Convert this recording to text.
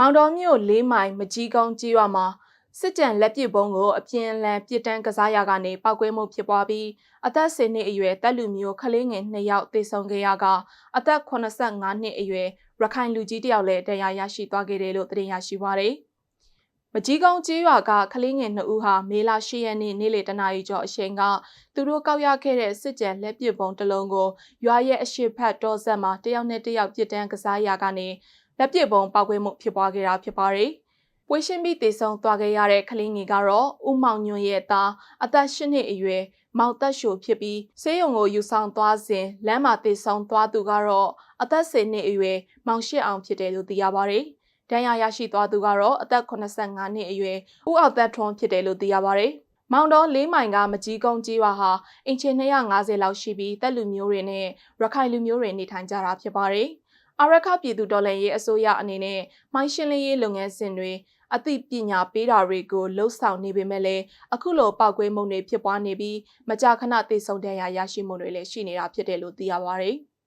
မောင်တော်မြို့လေးမိုင်မကြီးကုန်းကြီးရွာမှာစစ်ကြံလက်ပစ်ပုံးကိုအပြင်းအလန်ပစ်တန်းကစားရာကနေပောက်ကွဲမှုဖြစ်ပွားပြီးအသက်10နှစ်အရွယ်တပ်လူမျိုးခလေးငယ်2ယောက်သေဆုံးခဲ့ရကအသက်85နှစ်အရွယ်ရခိုင်လူကြီးတစ်ယောက်လည်းတရားရရှိသွားခဲ့တယ်လို့သိရရှိပါရယ်။မကြီးကုန်းကြီးရွာကခလေးငယ်2ဦးဟာမေလ10ရက်နေ့နေ့လယ်တနာရီကျော်အချိန်ကသူတို့ကောက်ရခဲ့တဲ့စစ်ကြံလက်ပစ်ပုံးတစ်လုံးကိုရွာရဲ့အရှိတ်ဖက်တော်ဆက်မှာတယောက်နဲ့တယောက်ပစ်တန်းကစားရာကနေ လက်ပစ်ပုံးပောက်ကွဲမှုဖြစ်ပွားခဲ့တာဖြစ်ပါရယ်။ပွဲရှင်းပြီးတည်ဆုံသွားခဲ့ရတဲ့ကလေးငယ်ကတော့ဦးမောင်ညွန့်ရဲ့သားအသက်၈နှစ်အရွယ်မောင်သက်ရှိုဖြစ်ပြီးဆေးရုံကိုယူဆောင်သွားစဉ်လမ်းမှာတည်ဆုံသွားသူကတော့အသက်10နှစ်အရွယ်မောင်ရှစ်အောင်ဖြစ်တယ်လို့သိရပါတယ်။ဒဏ်ရာရရှိသွားသူကတော့အသက်85နှစ်အရွယ်ဦးအောင်သက်ထွန်းဖြစ်တယ်လို့သိရပါတယ်။မောင်တော်လေးမိုင်ကမကြီးကုန်းကြီးရွာဟာအင်ချင်250လောက်ရှိပြီးတပ်လူမျိုးတွေနဲ့ရခိုင်လူမျိုးတွေနေထိုင်ကြတာဖြစ်ပါတယ်။ အာရခပြည်သူတော်လှန်ရေးအစိုးရအနေနဲ့မိုင်းရှင်းလင်းရေးလုပ်ငန်းစဉ်တွေအသိပညာပေးတာတွေကိုလှုပ်ဆောင်နေပေမဲ့လည်းအခုလိုပောက်ကွဲမှုတွေဖြစ်ပွားနေပြီးမကြာခဏသိဆုံးတဲ့ရရရှိမှုတွေလည်းရှိနေတာဖြစ်တယ်လို့သိရပါဗျ။